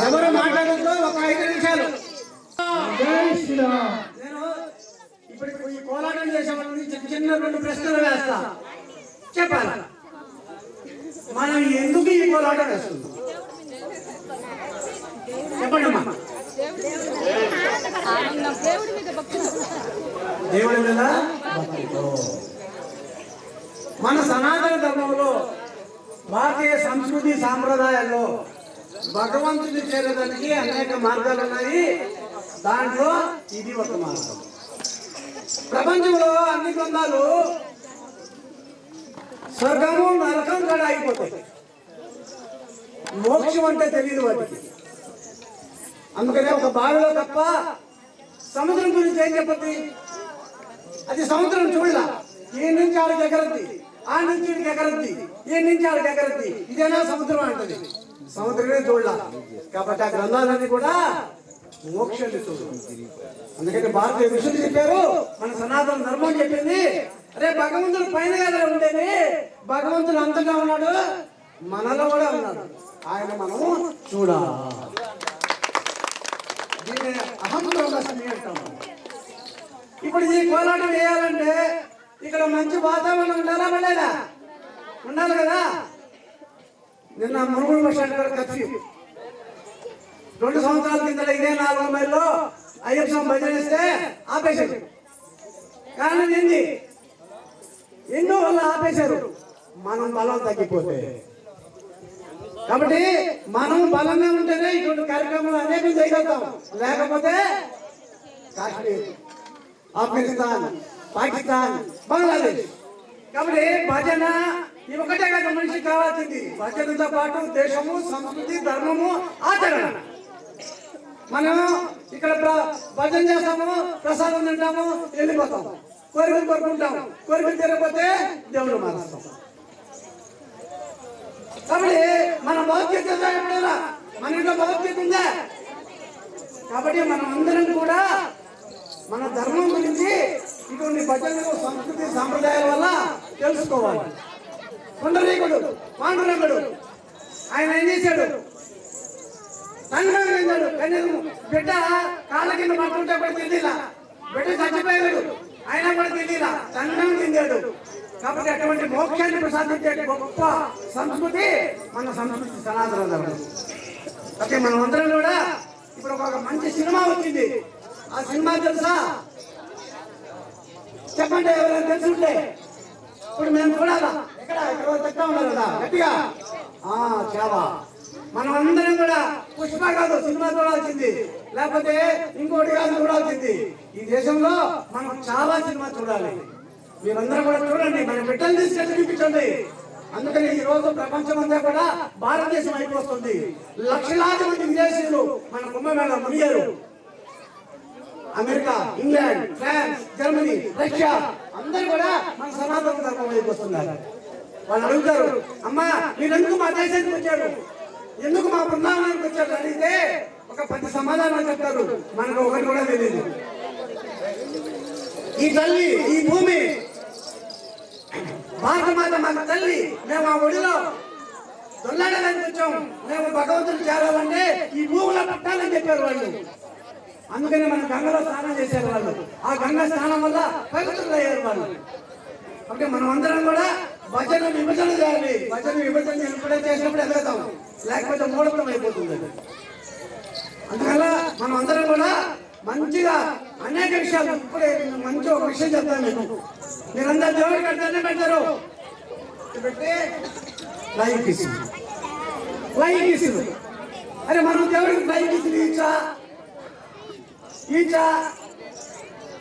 ఎవరు మాట్లాడద్దు? ఒక ఐదు నిమిషాలు. నేను ఇప్పుడు ఈ కోలాటం చేసే వాళ్ళని చిన్న చిన్న రెండు ప్రశ్నలు వేస్తా. చెప్పాలి? మనం ఎందుకు ఈ కోలాటం వేస్తుంది చెప్పండి అమ్మా. దేవుడి మీద మన సనాతన ధర్మంలో భారతీయ సంస్కృతి సాంప్రదాయాల్లో భగవంతుని చేరడానికి అనేక మార్గాలు ఉన్నాయి. దాంట్లో ఇది ఒక మార్గం. ప్రపంచంలో అన్ని గ్రంథాలు స్వర్గము నరకం కూడా అయిపోతాయి. మోక్షం అంటే తెలియదు వాటికి. అందుకనే ఒక బావిలో తప్ప సముద్రం గురించి ఏం చెప్పద్ది? అది సముద్రం చూడాల. ఈ నుంచి ఆడికి ఎగరద్ది ఆ నుంచి ఎగరద్ది ఈ నుంచి ఆడికి ఎగరద్ది ఇదేనా సముద్రం అంటది. సముద్రమే చూడలా. కాబట్టి ఆ గ్రంథాలన్నీ కూడా మోక్షాన్ని చూడు. అందుకని భారతీయ ఋషులు చెప్పారు మన సనాతన ధర్మం చెప్పింది. అరే భగవంతుడు పైన కదా ఉండేది భగవంతుడు అంతగా ఉన్నాడు మనలో కూడా ఉన్నాడు. ఆయన మనము చూడాలి. దీన్ని అహం బ్రహ్మస్మి అంటాము. ఇప్పుడు ఈ కోలాటం వేయాలంటే ఇక్కడ మంచి వాతావరణం ఉండాలా ఉండేదా ఉండాలి కదా? నిన్న మురుగుడు బస్ స్టాండ్ కాడ కర్ఫ్యూ రెండు సంవత్సరాల కింద ఇదే నాలుగు మైల్లో అయ్యప్ప స్వామి భజన ఇస్తే ఆపేశారు. కారణం ఏంది? ఎందువల్ల ఆపేశారు. మనం బలం తగ్గిపోతే. కాబట్టి మనం బలంగా ఉంటేనే ఇటువంటి కార్యక్రమాలు అనేకం చేయగలుగుతాం. లేకపోతే కాశ్మీర్ ఆఫ్ఘనిస్తాన్ పాకిస్తాన్ బంగ్లాదేశ్. కాబట్టి భజన ఈ ఒకటే కదా మనిషికి కావాల్సింది. భజనతో పాటు దేశము సంస్కృతి ధర్మము ఆచరణ. మనం ఇక్కడ ప్ర- భజన చేస్తాము ప్రసాదం తింటాము వెళ్ళిపోతాము కోరికలు కోరుకుంటాం కోరికలు తీరకపోతే దేవుడు మారుస్తాం కాబట్టి మన భౌతికత ఎప్పుడైనా మన ఇంట్లో భౌతిక ఉందా? కాబట్టి మనం అందరం కూడా మన ధర్మం గురించి ఇటువంటి భజనలు సంస్కృతి సాంప్రదాయాల వల్ల తెలుసుకోవాలి. పుండరీకుడు. పాండురంగుడు ఆయన ఏం చేశాడు? తండ్రి కనీసం బిడ్డ కాళ్ళ కింద పట్టుకుంటే కూడా తిందిలా బిడ్డ చచ్చిపోయాడు. ఆయన కూడా తిందిలా తండ్రం తిందాడు కాబట్టి అటువంటి మోక్షాన్ని ప్రసాదించే గొప్ప సంస్కృతి మన సంస్కృతి సనాతన ధర్మం. అయితే మనం అందరం కూడా ఇప్పుడు ఒక మంచి సినిమా వచ్చింది. ఆ సినిమా తెలుసా? చెప్పండి ఎవరైనా తెలుసుంటే. ఇప్పుడు మేము చూడాలా? ఎక్కడ? ఇక్కడ చెప్తా ఉన్నారు కదా. గట్టిగా. ఆ మనం అందరం కూడా పుష్ప కాదు సినిమా చూడాల్సింది. లేకపోతే ఇంకోటి కాదు చూడాల్సింది. ఈ దేశంలో మనం చాలా సినిమా చూడాలి. మీరందరూ కూడా చూడండి. మన బిడ్డలు తీసుకెళ్ళి చూపించండి. అందుకని ఈ రోజు ప్రపంచం అంతా కూడా భారతదేశం అయిపోతుంది లక్షలాది మంది విదేశీయులు మన కుంభమేళ మునిగారు. America England France Germany Russia అందరూ కూడా మన సనాతన ధర్మం వైపు వస్తున్నారు. వాళ్ళు అడుగుతారు అమ్మా మీరెందుకు మా దేశానికి వచ్చారు? ఎందుకు మా బృందావనానికి వచ్చారు? అడిగితే ఒక పది సమాధానాలు చెప్తారు. మనకు ఒకటి కూడా తెలియదు. ఈ తల్లి ఈ భూమి భారతమాత మన తల్లి మేము ఆ ఒడిలో దొల్లాడడానికి వచ్చాం. మేము భగవంతుడు చేరాలంటే ఈ భూమిలో పట్టాలని చెప్పారు వాళ్ళు. అందుకనే మన గంగలో స్నానం చేశారు వాళ్ళు. ఆ గంగ స్నానం వల్ల పవిత్రులు అయ్యారు వాళ్ళు. ఓకే మనం అందరం కూడా భజన విభజన చేయాలి. భజన విభజన ఎప్పుడే చేసినప్పుడు ఎదుగుతాం లేకపోతే మూడపడం అయిపోతుంది అందువల్ల మనం అందరం కూడా మంచిగా అనేక విషయాలు ఇప్పుడే మంచి ఒక విషయం చెప్తాను నేను మీరందరూ దేవుడు కడితేనే పెడతారు పెట్టి లైక్ ఇస్తుంది లైక్ ఇస్తుంది అరే మనం దేవుడికి లైక్ ఇస్తుంది ఈచా ఈచ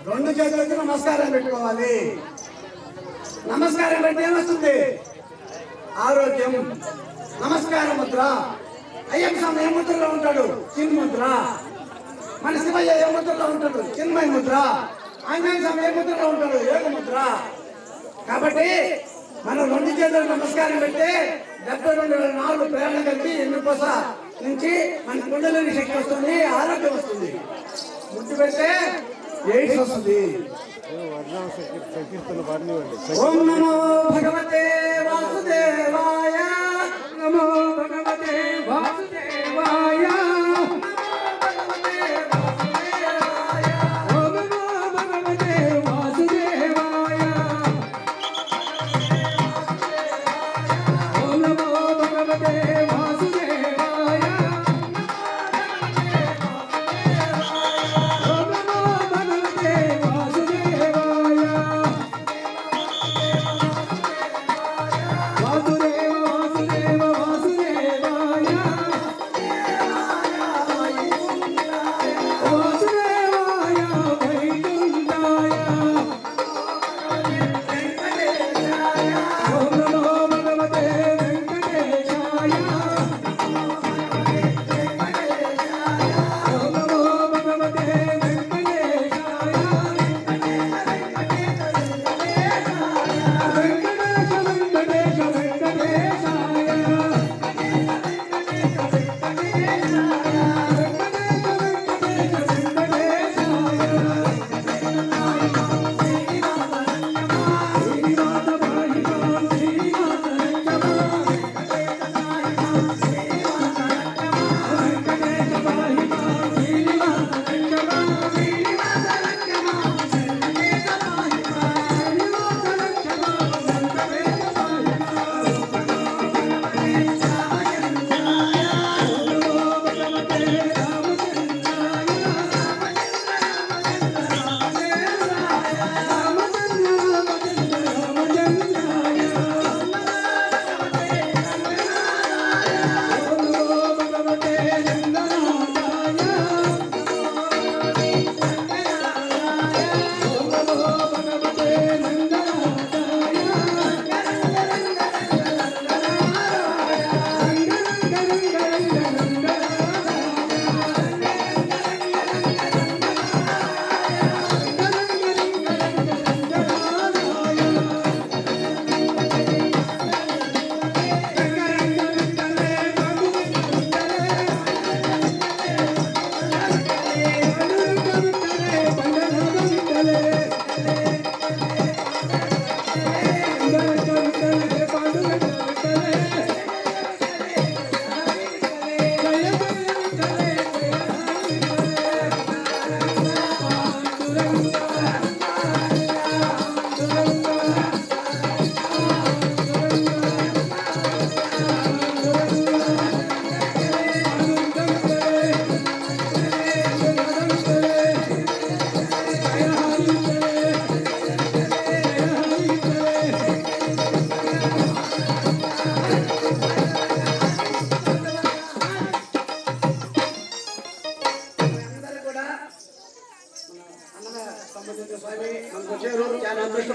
రెండు చేతులకి నమస్కారం పెట్టుకోవాలి. నమస్కారం పెడితే ఏమొస్తుంది ఆరోగ్యం. నమస్కార ముద్ర. అయ్యప్ప స్వామి ఏ ముద్రలో ఉంటాడు? చిన్ ముద్ర. మన శివయ్య ఏ ముద్రలో ఉంటాడు? చిన్మయ ముద్ర. ఆంజనేయ స్వామి ఏ ముద్రలో ఉంటాడు? ఏక ముద్ర. కాబట్టి మనం రెండు చేతులు నమస్కారం పెడితే డెబ్బై రెండు వేల నాలుగు ప్రేరణ కలిపి ఎన్నికోస నుంచి మన కుండలని శక్తి వస్తుంది ఆరోగ్యం వస్తుంది. ముద్దు పెడితే ఎయిడ్స్ వస్తుంది ఓం నమో భగవతే వాసుదేవాయ నమో